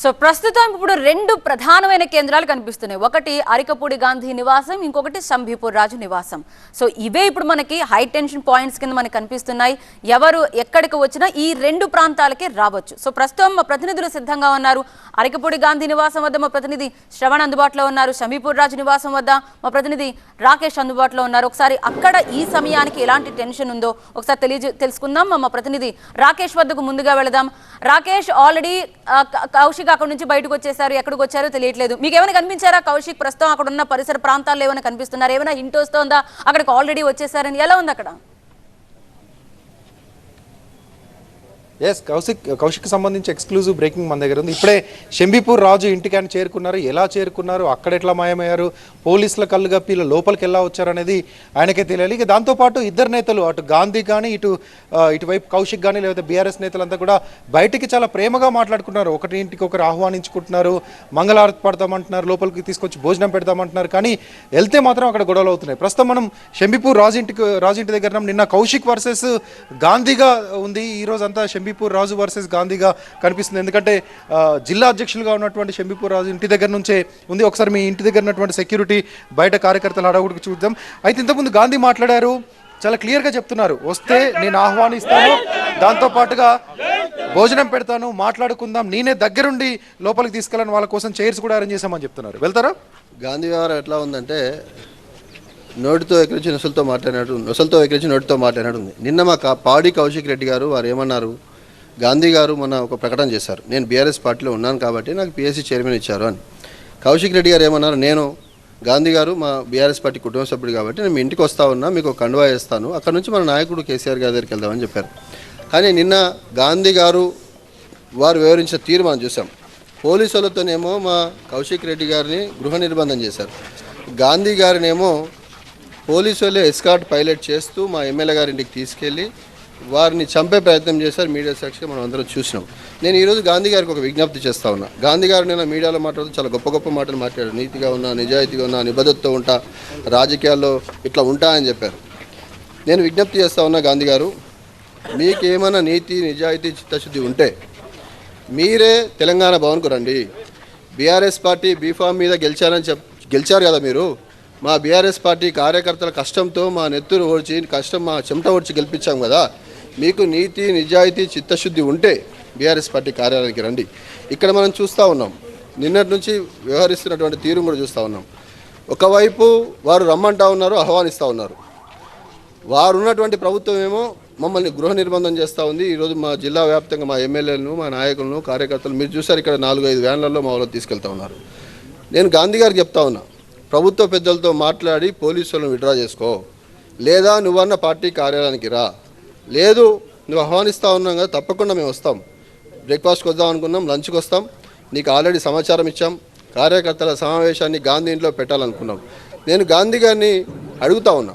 So ప్రస్తుతం ఇప్పుడు రెండు ప్రధానమైన కేంద్రాలు కనిపిస్తున్నాయి. ఒకటి అరికపూడి గాంధీ నివాసం ఇంకొకటి సంభీపూర్ రాజు నివాసం. సో ఇవే ఇప్పుడు మనకి హై టెన్షన్ పాయింట్స్ కింద మనకి కనిపిస్తున్నాయి. ఎవరు ఎక్కడికి వచ్చినా ఈ రెండు ప్రాంతాలకే రావచ్చు. సో ప్రస్తుతం మా ప్రతినిధులు సిద్ధంగా ఉన్నారు. అరికపూడి గాంధీ నివాసం వద్ద మా ప్రతినిధి శ్రవణ్ అందుబాటులో ఉన్నారు. షమీపూర్ రాజు నివాసం వద్ద మా ప్రతినిధి రాకేష్ అందుబాటులో ఉన్నారు. ఒకసారి అక్కడ ఈ సమయానికి ఎలాంటి టెన్షన్ ఉందో ఒకసారి తెలియజే తెలుసుకుందాం. మా ప్రతినిధి రాకేష్ వద్దకు ముందుగా వెళదాం. రాకేష్ ఆల్రెడీ కౌశిక్ అక్కడ నుంచి బయటకు వచ్చేసారు ఎక్కడికి వచ్చారో తెలియట్లేదు. మీకు ఏమైనా కనిపించారా? కౌశిక్ ప్రస్తుతం అక్కడ ఉన్న పరిసర ప్రాంతాల్లో ఏమైనా కనిపిస్తున్నారు? ఏమైనా ఇంటి వస్తోందా అక్కడికి ఆల్రెడీ వచ్చేసారని ఎలా ఉంది అక్కడ? ఎస్ కౌశిక్ కౌశిక్ సంబంధించి ఎక్స్క్లూజివ్ బ్రేకింగ్ మన దగ్గర ఉంది. ఇప్పుడే షంబీపూర్ రాజు ఇంటికి ఆయన చేరుకున్నారు. ఎలా చేరుకున్నారు? అక్కడ ఎట్లా మాయమయ్యారు? పోలీసుల కళ్ళు గప్పి ఇలా లోపలికి ఎలా వచ్చారు అనేది ఆయనకే తెలియాలి. ఇక దాంతోపాటు ఇద్దరు నేతలు అటు గాంధీ కానీ ఇటు ఇటువైపు కౌశిక్ కానీ లేకపోతే బీఆర్ఎస్ నేతలంతా కూడా బయటికి చాలా ప్రేమగా మాట్లాడుకుంటున్నారు ఒకటి ఇంటికి ఒకరు ఆహ్వానించుకుంటున్నారు. మంగళారతి పడతామంటున్నారు లోపలికి తీసుకొచ్చి భోజనం పెడతామంటున్నారు కానీ వెళ్తే మాత్రం అక్కడ గొడవలు అవుతున్నాయి. ప్రస్తుతం మనం షంబీపూర్ రాజు ఇంటికి రాజు ఇంటి దగ్గర నిన్న కౌశిక్ వర్సెస్ గాంధీగా ఉంది. ఈ రోజు అంతా షంబీపూర్ రాజు వర్సెస్ గాంధీగా కనిపిస్తుంది. ఎందుకంటే జిల్లా అధ్యక్షులుగా ఉన్నటువంటి షంబీపూర్ రాజు ఇంటి దగ్గర నుంచే ఉంది. ఒకసారి మీ ఇంటి దగ్గర ఉన్నటువంటి సెక్యూరిటీ బయట కార్యకర్తలు హడావుడికి చూద్దాం. అయితే ఇంతకుముందు గాంధీ మాట్లాడారు. చాలా క్లియర్గా చెప్తున్నారు. వస్తే నేను ఆహ్వానిస్తాను. దాంతో పాటుగా భోజనం పెడతాను మాట్లాడుకుందాం. నేనే దగ్గరుండి లోపలికి తీసుకెళ్ళని. వాళ్ళ కోసం చైర్స్ కూడా అరేంజ్ చేశామని చెప్తున్నారు. వెళ్తారా? గాంధీ వ్యవహారం ఎట్లా ఉందంటే నోటితో ఎక్కిరించి నొసలతో మాట్లాడినట్టు నొసలతో ఎక్కిరించి నోటితో మాట్లాడినట్టు ఉంది. నిన్న మా పాడి కౌశిక్ రెడ్డి గారు వారు ఏమన్నారు? గాంధీ గారు మొన్న ఒక ప్రకటన చేశారు. నేను బీఆర్ఎస్ పార్టీలో ఉన్నాను కాబట్టి నాకు పిఎస్సీ చైర్మన్ ఇచ్చారు అని. కౌశిక్ రెడ్డి గారు ఏమన్నారు? నేను గాంధీ గారు మా బీఆర్ఎస్ పార్టీ కుటుంబ సభ్యుడు కాబట్టి నేను మీ ఇంటికి వస్తా ఉన్నా మీకు ఒక కండువా వేస్తాను. అక్కడ నుంచి మన నాయకుడు కేసీఆర్ గారి దగ్గరికి వెళ్దామని చెప్పారు. కానీ నిన్న గాంధీ గారు వారు వివరించిన తీరు మనం చూసాం పోలీసులతోనేమో మా కౌశిక్ రెడ్డి గారిని గృహ నిర్బంధం చేశారు. గాంధీ గారినేమో పోలీసు వాళ్ళే ఎస్కాట్ పైలట్ చేస్తూ మా ఎమ్మెల్యే గారి ఇంటికి తీసుకెళ్ళి వారిని చంపే ప్రయత్నం చేశారు మీడియా సాక్షిగా మనం అందరం చూసినాం. నేను ఈరోజు గాంధీ గారికి ఒక విజ్ఞప్తి చేస్తా ఉన్నా. గాంధీ గారు నేను మీడియాలో మాట్లాడుతూ చాలా గొప్ప గొప్ప మాటలు మాట్లాడారు. నీతిగా ఉన్నా నిజాయితీగా ఉన్నా నిబద్ధతతో ఉంటా రాజకీయాల్లో ఇట్లా ఉంటా అని చెప్పారు. నేను విజ్ఞప్తి చేస్తా ఉన్నా గాంధీ గారు మీకేమైనా నీతి నిజాయితీ చిత్తశుద్ధి ఉంటే మీరే తెలంగాణ భవన్కు రండి. బీఆర్ఎస్ పార్టీ బీఫామ్ మీద గెలిచారని చెప్ గెలిచారు కదా మీరు? మా బీఆర్ఎస్ పార్టీ కార్యకర్తల కష్టంతో మా నెత్తురు ఓడ్చి కష్టం మా చెమట ఓడ్చి గెలిపించాం కదా? మీకు నీతి నిజాయితీ చిత్తశుద్ధి ఉంటే బీఆర్ఎస్ పార్టీ కార్యాలయానికి రండి. ఇక్కడ మనం చూస్తూ ఉన్నాం. నిన్నటి నుంచి వ్యవహరిస్తున్నటువంటి తీరు కూడా చూస్తూ ఉన్నాం. ఒకవైపు వారు రమ్మంటా ఉన్నారు ఆహ్వానిస్తూ ఉన్నారు. వారు ఉన్నటువంటి ప్రభుత్వం ఏమో మమ్మల్ని గృహ నిర్బంధం చేస్తూ ఉంది. ఈరోజు మా జిల్లా వ్యాప్తంగా మా ఎమ్మెల్యేలను మా నాయకులను కార్యకర్తలు మీరు చూసారు ఇక్కడ నాలుగు ఐదు వ్యాన్లలో మా వాళ్ళు తీసుకెళ్తా ఉన్నారు. నేను గాంధీ గారికి చెప్తా ఉన్నా ప్రభుత్వ పెద్దలతో మాట్లాడి పోలీసులను విడ్రా చేసుకో. లేదా నువ్వన్న పార్టీ కార్యాలయానికి రా. లేదు నువ్వు ఆహ్వానిస్తూ ఉన్నాం కదా తప్పకుండా మేము వస్తాం. బ్రేక్ఫాస్ట్కి వద్దాం అనుకున్నాం లంచ్కి వస్తాం. నీకు ఆల్రెడీ సమాచారం ఇచ్చాం. కార్యకర్తల సమావేశాన్ని గాంధీ ఇంట్లో పెట్టాలనుకున్నాం. నేను గాంధీ గారిని అడుగుతా ఉన్నా.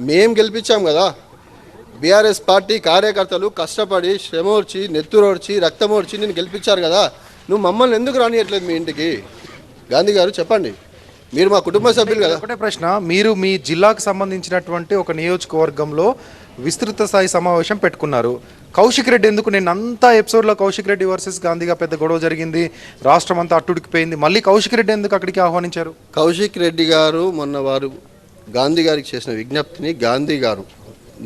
మేం గెలిపించాం కదా. బీఆర్ఎస్ పార్టీ కార్యకర్తలు కష్టపడి శ్రమోర్చి నెత్తురోడ్చి రక్తమోడ్చి నేను గెలిపించారు కదా. నువ్వు మమ్మల్ని ఎందుకు రానియట్లేదు మీ ఇంటికి? గాంధీ గారు చెప్పండి. మీరు మా కుటుంబ సభ్యులు కదా. ఒకటే ప్రశ్న మీరు మీ జిల్లాకు సంబంధించినటువంటి ఒక నియోజకవర్గంలో విస్తృత స్థాయి సమావేశం పెట్టుకున్నారు. కౌశిక్ రెడ్డి ఎందుకు? నేను అంతా ఎపిసోడ్లో కౌశిక్ రెడ్డి వర్సెస్ గాంధీగా పెద్ద గొడవ జరిగింది. రాష్ట్రం అంతా అట్టుడికిపోయింది. మళ్ళీ కౌశిక్ రెడ్డి ఎందుకు అక్కడికి ఆహ్వానించారు? కౌశిక్ రెడ్డి గారు మొన్న వారు గాంధీ గారికి చేసిన విజ్ఞప్తిని గాంధీ గారు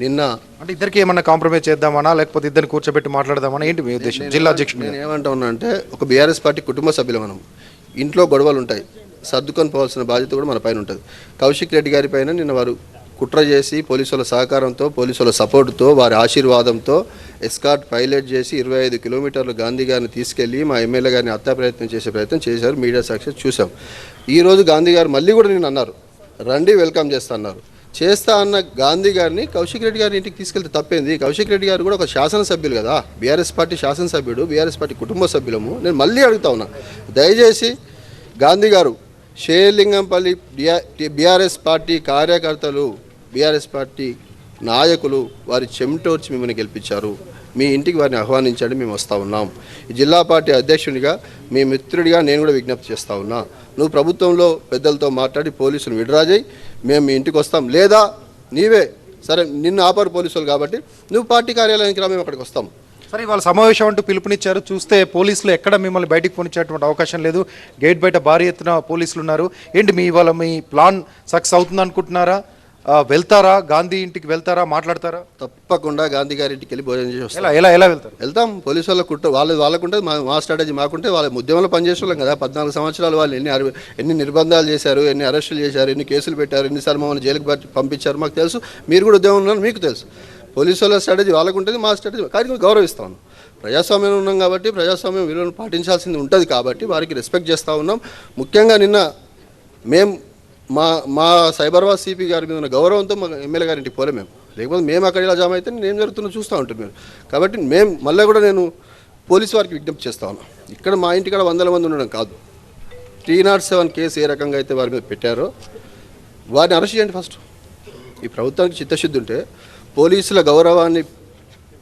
నిన్న అంటే ఇద్దరికి ఏమన్నా కాంప్రమైజ్ చేద్దామనా? లేకపోతే ఇద్దరిని కూర్చోబెట్టి మాట్లాడదామనా? ఏంటి మీ ఉద్దేశం? జిల్లా అధ్యక్షుడు నేను ఏమంటా ఉన్నా అంటే ఒక బీఆర్ఎస్ పార్టీ కుటుంబ సభ్యులు మనం. ఇంట్లో గొడవలు ఉంటాయి సర్దుకొని పోవాల్సిన బాధ్యత కూడా మన పైన ఉంటుంది. కౌశిక్ రెడ్డి గారి పైన నిన్న వారు కుట్ర చేసి పోలీసుల సహకారంతో పోలీసుల సపోర్టుతో వారి ఆశీర్వాదంతో ఎస్కాట్ పైలట్ చేసి ఇరవై ఐదు కిలోమీటర్లు గాంధీ గారిని తీసుకెళ్ళి మా ఎమ్మెల్యే గారిని హత్యా ప్రయత్నం చేసే ప్రయత్నం చేశారు మీడియా సాక్షి చూసాం ఈరోజు గాంధీ గారు మళ్ళీ కూడా నేను అన్నారు రండి వెల్కమ్ చేస్తా అన్నారు. చేస్తా అన్న గాంధీ గారిని కౌశిక్ రెడ్డి గారి ఇంటికి తీసుకెళ్తే తప్పేంది? కౌశిక్ రెడ్డి గారు కూడా ఒక శాసనసభ్యులు కదా? బీఆర్ఎస్ పార్టీ శాసనసభ్యుడు బీఆర్ఎస్ పార్టీ కుటుంబ సభ్యులము? నేను మళ్ళీ అడుగుతా ఉన్నా దయచేసి గాంధీ గారు షేర్లింగంపల్లి బీఆర్ఎస్ పార్టీ కార్యకర్తలు బీఆర్ఎస్ పార్టీ నాయకులు వారి చెమటోర్చి మిమ్మల్ని గెలిపించారు. మీ ఇంటికి వారిని ఆహ్వానించండి మేము వస్తూ ఉన్నాం. జిల్లా పార్టీ అధ్యక్షునిగా మీ మిత్రుడిగా నేను కూడా విజ్ఞప్తి చేస్తూ ఉన్నా. నువ్వు ప్రభుత్వంలో పెద్దలతో మాట్లాడి పోలీసులు విడ్రా మేము మీ ఇంటికి వస్తాం. లేదా నీవే సరే నిన్ను ఆపరు పోలీసులు కాబట్టి నువ్వు పార్టీ కార్యాలయానికి రా మేము అక్కడికి వస్తాం. సరే వాళ్ళ సమావేశం అంటూ పిలుపునిచ్చారు. చూస్తే పోలీసులు ఎక్కడ మిమ్మల్ని బయటకు పోనిచ్చేటువంటి అవకాశం లేదు. గేట్ బయట భారీ ఎత్తున పోలీసులు ఉన్నారు. ఏంటి మీ ఇవాళ మీ ప్లాన్ సక్సెస్ అవుతుంది అనుకుంటున్నారా వెళ్తారా? గాంధీ ఇంటికి వెళ్తారా? మాట్లాడతారా? తప్పకుండా గాంధీ గారి ఇంటికి వెళ్ళి భోజనం చేసి ఎలా ఎలా ఎలా వెళ్తారు? వెళ్తాం. పోలీసు వాళ్ళకు కుట్ర వాళ్ళ వాళ్ళకుంటే మా మా స్ట్రాటజీ మాకుంటే వాళ్ళ ఉద్యమంలో పనిచేసే వాళ్ళం కదా. పద్నాలుగు సంవత్సరాలు వాళ్ళు ఎన్ని ఎన్ని నిర్బంధాలు చేశారు ఎన్ని అరెస్టులు చేశారు ఎన్ని కేసులు పెట్టారు ఎన్నిసార్లు మమ్మల్ని జైలుకి పంపించారు మాకు తెలుసు. మీరు కూడా ఉద్యమం ఉన్నారు మీకు తెలుసు. పోలీసు వాళ్ళ స్ట్రాటజీ వాళ్ళకు ఉంటుంది మా స్ట్రాటజీ కానీ గౌరవిస్తాను ప్రజాస్వామ్యం ఉన్నాం కాబట్టి ప్రజాస్వామ్యం విలువను పాటించాల్సింది ఉంటుంది కాబట్టి వారికి రెస్పెక్ట్ చేస్తూ ఉన్నాం. ముఖ్యంగా నిన్న మేము మా మా సైబరాబాద్ సిపి గారి మీద ఉన్న గౌరవంతో మా ఎమ్మెల్యే గారింటికి పోలే మేము. లేకపోతే మేము అక్కడ ఇలా జామ అయితే నేను జరుగుతుందో చూస్తూ ఉంటాం మీరు కాబట్టి మేము మళ్ళీ కూడా నేను పోలీసు వారికి విజ్ఞప్తి చేస్తా ఉన్నాను ఇక్కడ మా ఇంటికాడ వందల మంది ఉండడం కాదు. త్రీ నాట్ సెవెన్ కేసు ఏ రకంగా అయితే వారి మీద పెట్టారో వారిని అరెస్ట్ చేయండి ఫస్ట్. ఈ ప్రభుత్వానికి చిత్తశుద్ధి ఉంటే పోలీసుల గౌరవాన్ని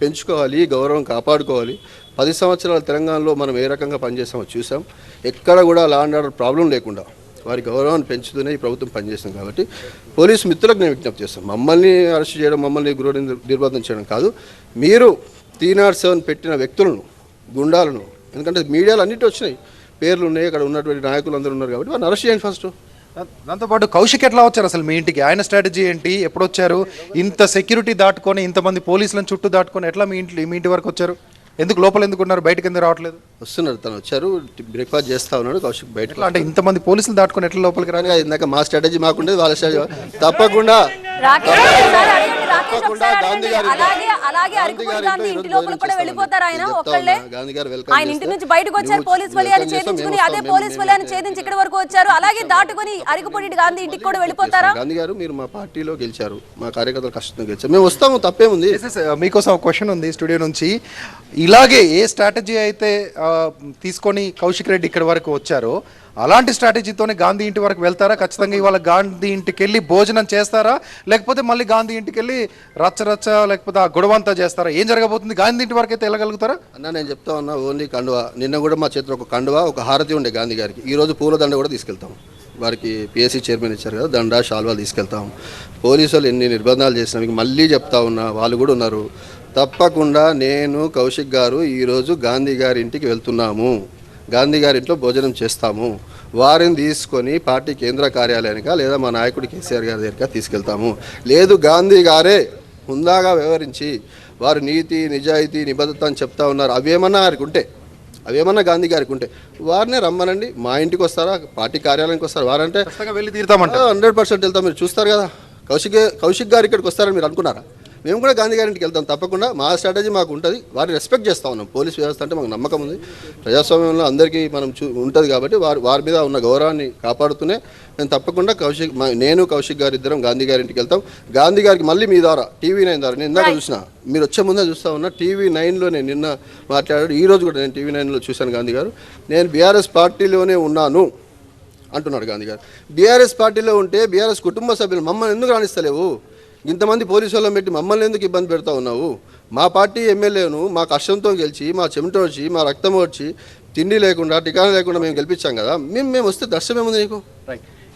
పెంచుకోవాలి గౌరవం కాపాడుకోవాలి. పది సంవత్సరాల తెలంగాణలో మనం ఏ రకంగా పనిచేసామో చూసాం. ఎక్కడ కూడా లా అండ్ ఆర్డర్ ప్రాబ్లం లేకుండా. వారి గౌరవాన్ని పెంచుతూనే ఈ ప్రభుత్వం పనిచేస్తుంది కాబట్టి పోలీసు మిత్రులకు నేను విజ్ఞప్తి చేస్తాను. మమ్మల్ని అరెస్ట్ చేయడం మమ్మల్ని గృహ నిర్బంధం చేయడం కాదు. మీరు త్రీ నాట్ సెవెన్ పెట్టిన వ్యక్తులను గుండాలను ఎందుకంటే మీడియాలో అన్నిటి వచ్చినాయి. పేర్లు ఉన్నాయి అక్కడ ఉన్నటువంటి నాయకులు అందరూ ఉన్నారు కాబట్టి వారిని అరెస్ట్ చేయండి ఫస్ట్. దాంతోపాటు కౌశిక్ ఎట్లా వచ్చారు అసలు మీ ఇంటికి? ఆయన స్ట్రాటజీ ఏంటి? ఎప్పుడు వచ్చారు ఇంత సెక్యూరిటీ దాటుకొని ఇంతమంది పోలీసులను చుట్టూ దాటుకొని ఎట్లా మీ ఇంటి మీ ఇంటి వరకు వచ్చారు? ఎందుకు లోపల ఎందుకు ఉన్నారు? బయటకు ఎందుకు రావట్లేదు? వస్తున్నారు తను వచ్చారు బ్రేక్ఫాస్ట్ చేస్తా ఉన్నాడు కౌశిక్ ఎట్లా అంటే ఇంతమంది పోలీసులు దాటుకొని ఎట్లా లోపలికి రా కానీ ఇందాక మా స్ట్రాటజీ మాకుండేది వాళ్ళ స్ట్రాటజీ తప్పకుండా. తప్పకుండా గాంధీ. గారి అలాగే అలాగే అరకుపూడి గాంధీ ఇంటి లోపల కూడా. వెళ్ళిపోతారు ఆయన. ఒక్కళ్ళే ఆయన ఇంటి నుంచి బయటకు వచ్చారు పోలీస్ వలయాన్ని ఛేదించుకుని అదే వలయాన్ని ఛేదించి ఇక్కడి వరకు వచ్చారు. అలాగే దాటుకొని అరకుపూడి గాంధీ ఇంటికి కూడా వెళ్ళిపోతారా? గాంధీ గారు మీరు మా పార్టీలో గెలిచారు. మా కార్యకర్తలు కష్టంతో గెలిచారు. మేము వస్తాము తప్పేముంది? మీకోసం ఒక క్వశ్చన్ ఉంది స్టూడియో నుంచి. ఇలాగే ఏ స్ట్రాటజీ అయితే తీసుకొని కౌశిక్ రెడ్డి ఇక్కడి వరకు వచ్చారో అలాంటి స్ట్రాటజీతోనే గాంధీ ఇంటి వరకు వెళ్తారా? ఖచ్చితంగా ఇవాళ గాంధీ ఇంటికి వెళ్ళి భోజనం చేస్తారా? లేకపోతే మళ్ళీ గాంధీ ఇంటికి వెళ్ళి రచ్చ రచ్చ లేకపోతే ఆ గొడవంతా చేస్తారా? ఏం జరగబోతుంది? గాంధీ ఇంటి వరకు అయితే వెళ్ళగలుగుతారా? అన్న నేను చెప్తా ఉన్నా ఓన్లీ కండువా. నిన్న కూడా మా చేతిలో ఒక కండువా ఒక హారతి ఉండే గాంధీ గారికి. ఈ రోజు పూలదండ కూడా తీసుకెళ్తాం. వారికి పిఎస్సీ చైర్మన్ ఇచ్చారు కదా దండ షాల్వాలు తీసుకెళ్తాం. పోలీసు వాళ్ళు ఎన్ని నిర్బంధాలు చేసినా మీకు మళ్ళీ చెప్తా ఉన్నా వాళ్ళు కూడా ఉన్నారు. తప్పకుండా నేను కౌశిక్ గారు ఈరోజు గాంధీ గారి ఇంటికి వెళ్తున్నాము. గాంధీ గారి ఇంట్లో భోజనం చేస్తాము. వారిని తీసుకొని పార్టీ కేంద్ర కార్యాలయానికా లేదా మా నాయకుడి కేసీఆర్ గారి దగ్గర తీసుకెళ్తాము. లేదు గాంధీ గారే హుందాగా వ్యవహరించి వారు నీతి నిజాయితీ నిబద్ధత అని చెప్తా ఉన్నారు. అవేమన్నా వారికి ఉంటే అవేమన్నా గాంధీ గారికి ఉంటే వారినే రమ్మనండి. మా ఇంటికి వస్తారా? పార్టీ కార్యాలయానికి వస్తారు? వారంటే వెళ్ళి తీరుతామంట హండ్రెడ్ పర్సెంట్ వెళ్తాం. మీరు చూస్తారు కదా. కౌశిక్ కౌశిక్ గారు ఇక్కడికి వస్తారని మీరు అనుకున్నారా? మేము కూడా గాంధీ గారింటికి వెళ్తాం. తప్పకుండా మా స్ట్రాటజీ మాకు ఉంటుంది. వారిని రెస్పెక్ట్ చేస్తా ఉన్నాం. పోలీస్ వ్యవస్థ అంటే మాకు నమ్మకం ఉంది. ప్రజాస్వామ్యంలో అందరికీ మనం చూ ఉంటుంది కాబట్టి వారి వారి మీద ఉన్న గౌరవాన్ని కాపాడుతూనే మేము తప్పకుండా కౌశిక్ నేను కౌశిక్ గారి ఇద్దరం గాంధీ గారింటికి వెళ్తాం. గాంధీ గారికి మళ్ళీ మీ ద్వారా టీవీ నైన్ ద్వారా నేను ఇందాక చూసిన మీరు వచ్చే ముందే చూస్తా ఉన్నా టీవీ నైన్లో నేను నిన్న మాట్లాడాడు. ఈ రోజు కూడా నేను టీవీ నైన్లో చూశాను గాంధీ గారు. నేను బీఆర్ఎస్ పార్టీలోనే ఉన్నాను అంటున్నాడు గాంధీ గారు. బీఆర్ఎస్ పార్టీలో ఉంటే బీఆర్ఎస్ కుటుంబ సభ్యులు మమ్మల్ని ఎందుకు రాణిస్తలేవు? ఇంతమంది పోలీసు వాళ్ళని పెట్టి మమ్మల్ని ఎందుకు ఇబ్బంది పెడతా ఉన్నావు? మా పార్టీ ఎమ్మెల్యేను మా కష్టంతో గెలిచి మా చెమట వచ్చి మా రక్తం వచ్చి తిండి లేకుండా టికాణం లేకుండా మేము గెలిపించాం కదా మేము మేము వస్తే దర్శనమేముంది నీకు?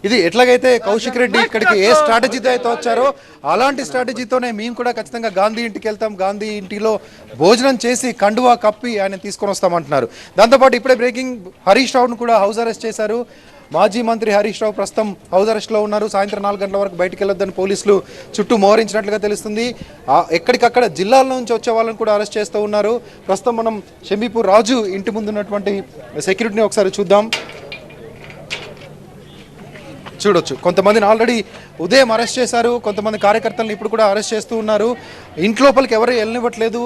ఇది ఎట్లాగైతే కౌశిక్ రెడ్డి ఇక్కడికి ఏ స్ట్రాటజీతో అయితే వచ్చారో అలాంటి స్ట్రాటజీతోనే మేము కూడా ఖచ్చితంగా గాంధీ ఇంటికి వెళ్తాం గాంధీ ఇంటిలో భోజనం చేసి కండువా కప్పి ఆయన తీసుకొని వస్తామంటున్నారు. దాంతోపాటు ఇప్పుడే బ్రేకింగ్ హరీష్ రావును కూడా హౌస్ అరెస్ట్ చేశారు. మాజీ మంత్రి హరీష్ రావు ప్రస్తుతం హౌస్ అరెస్ట్లో ఉన్నారు. సాయంత్రం నాలుగు గంటల వరకు బయటికి వెళ్ళొద్దని పోలీసులు చుట్టూ మోహరించినట్లుగా తెలుస్తుంది. ఎక్కడికక్కడ జిల్లాల నుంచి వచ్చే వాళ్ళని కూడా అరెస్ట్ చేస్తూ ఉన్నారు. ప్రస్తుతం మనం షమీపూర్ రాజు ఇంటి ముందు ఉన్నటువంటి సెక్యూరిటీని ఒకసారి చూద్దాం. చూడొచ్చు. కొంతమందిని ఆల్రెడీ ఉదయం అరెస్ట్ చేశారు. కొంతమంది కార్యకర్తలను ఇప్పుడు కూడా అరెస్ట్ చేస్తూ ఉన్నారు. ఇంటి లోపలికి ఎవరు వెళ్ళనివ్వట్లేదు.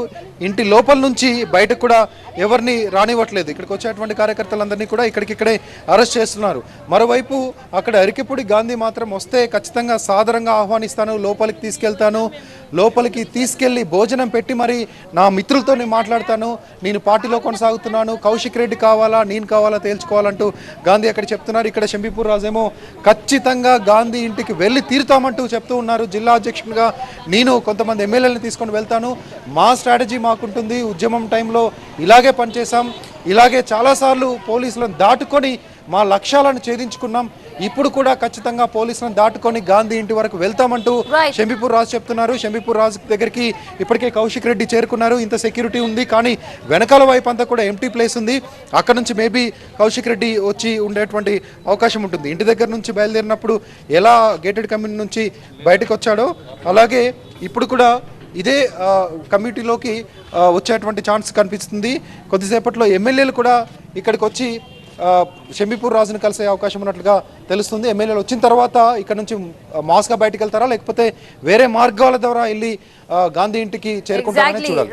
ఇంటి లోపల నుంచి బయటకు కూడా ఎవరిని రానివ్వట్లేదు. ఇక్కడికి వచ్చేటువంటి కార్యకర్తలందరినీ కూడా ఇక్కడికిక్కడే అరెస్ట్ చేస్తున్నారు. మరోవైపు అక్కడ అరికిపూడి గాంధీ మాత్రం వస్తే ఖచ్చితంగా సాదరంగా ఆహ్వానిస్తాను. లోపలికి తీసుకెళ్తాను. లోపలికి తీసుకెళ్ళి భోజనం పెట్టి మరి నా మిత్రులతో నేను మాట్లాడతాను. నేను పార్టీలో కొనసాగుతున్నాను. కౌశిక్ రెడ్డి కావాలా నేను కావాలా తేల్చుకోవాలంటూ గాంధీ అక్కడ చెప్తున్నారు. ఇక్కడ షంబీపూర్ రాజేమో ఖచ్చితంగా గాంధీ ఇంటికి వెళ్ళి తీరుతామంటూ చెప్తూ ఉన్నారు. జిల్లా అధ్యక్షునిగా నేను కొంతమంది ఎమ్మెల్యేలను తీసుకొని వెళ్తాను. మా స్ట్రాటజీ మాకుంటుంది. ఉద్యమం టైంలో ఇలాగే పనిచేశాం. ఇలాగే చాలాసార్లు పోలీసులను దాటుకొని మా లక్ష్యాలను ఛేదించుకున్నాం. ఇప్పుడు కూడా ఖచ్చితంగా పోలీసులను దాటుకొని గాంధీ ఇంటి వరకు వెళ్తామంటూ. షంబీపూర్ రాజు చెప్తున్నారు. షంబీపూర్ రాజు దగ్గరికి ఇప్పటికే కౌశిక్ రెడ్డి చేరుకున్నారు. ఇంత సెక్యూరిటీ ఉంది. కానీ వెనకాల వైపు అంతా కూడా ఎంటీ ప్లేస్ ఉంది. అక్కడ నుంచి మేబీ కౌశిక్ రెడ్డి వచ్చి ఉండేటువంటి అవకాశం ఉంటుంది. ఇంటి దగ్గర నుంచి బయలుదేరినప్పుడు ఎలా గేటెడ్ కమ్యూనిటీ నుంచి బయటకు వచ్చాడో అలాగే ఇప్పుడు కూడా ఇదే కమ్యూనిటీలోకి వచ్చేటువంటి ఛాన్స్ కనిపిస్తుంది. కొద్దిసేపట్లో ఎమ్మెల్యేలు కూడా ఇక్కడికి వచ్చి ఆ, షంబీపూర్ రాజును కలిసే అవకాశం ఉన్నట్లుగా తెలుస్తుంది. ఎమ్మెల్యేలు వచ్చిన తర్వాత ఇక్కడ నుంచి మాస్గా బయటకు వెళ్తారా లేకపోతే వేరే మార్గాల ద్వారా వెళ్ళి గాంధీ ఇంటికి చేరుకుంటారని ఎగ్జాక్ట్లీ చూడాలి.